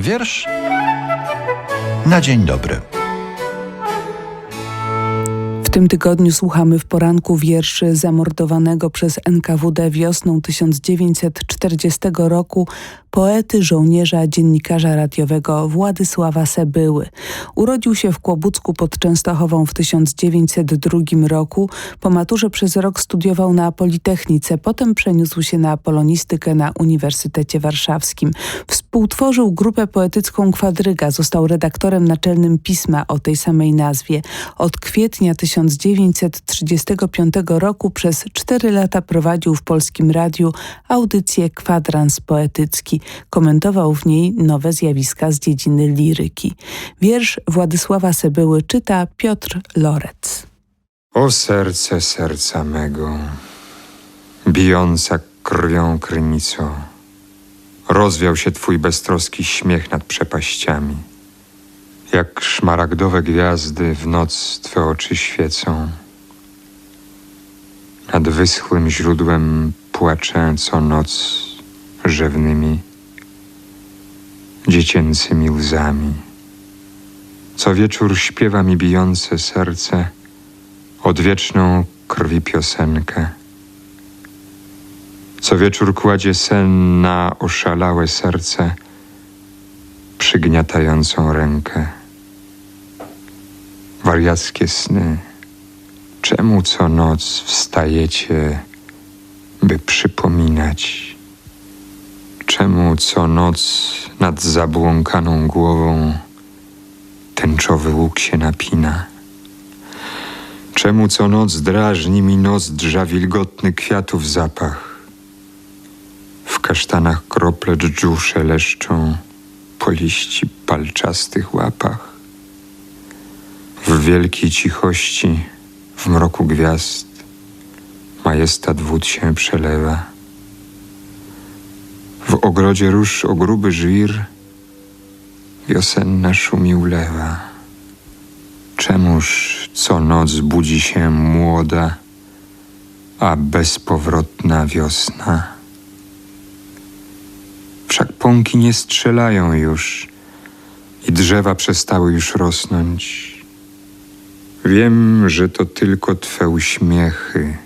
Wiersz na dzień dobry. W tym tygodniu słuchamy w poranku wierszy zamordowanego przez NKWD wiosną 1940 roku poety, żołnierza, dziennikarza radiowego Władysława Sebyły. Urodził się w Kłobucku pod Częstochową w 1902 roku. Po maturze przez rok studiował na Politechnice, potem przeniósł się na polonistykę na Uniwersytecie Warszawskim. Współtworzył grupę poetycką Kwadryga, został redaktorem naczelnym pisma o tej samej nazwie. Od kwietnia 1935 roku przez cztery lata prowadził w Polskim Radiu audycję Kwadrans Poetycki. Komentował w niej nowe zjawiska z dziedziny liryki. Wiersz Władysława Sebyły czyta Piotr Lorec. O serce serca mego, bijąca krwią krynico, rozwiał się twój beztroski śmiech nad przepaściami. Jak szmaragdowe gwiazdy w noc twe oczy świecą. Nad wyschłym źródłem płaczę co noc rzewnymi, dziecięcymi łzami. Co wieczór śpiewa mi bijące serce odwieczną krwi piosenkę. Co wieczór kładzie sen na oszalałe serce przygniatającą rękę. Wariackie sny, czemu co noc wstajecie, by przypominać? Co noc nad zabłąkaną głową tęczowy łuk się napina? Czemu co noc drażni mi nozdrza wilgotny kwiatów zapach? W kasztanach krople dżdżu szeleszczą po liści palczastych łapach. W wielkiej cichości, w mroku gwiazd, majestat wód się przelewa. W ogrodzie róż o gruby żwir, wiosenna szumi ulewa. Czemuż co noc budzi się młoda, a bezpowrotna wiosna? Wszak pąki nie strzelają już i drzewa przestały już rosnąć. Wiem, że to tylko twe uśmiechy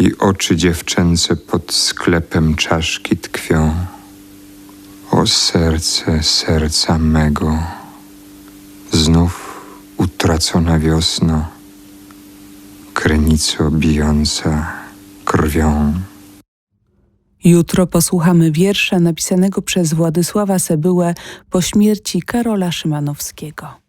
i oczy dziewczęce pod sklepem czaszki tkwią. O serce, serca mego, znów utracona wiosno, krynico bijąca krwią. Jutro posłuchamy wiersza napisanego przez Władysława Sebyłę po śmierci Karola Szymanowskiego.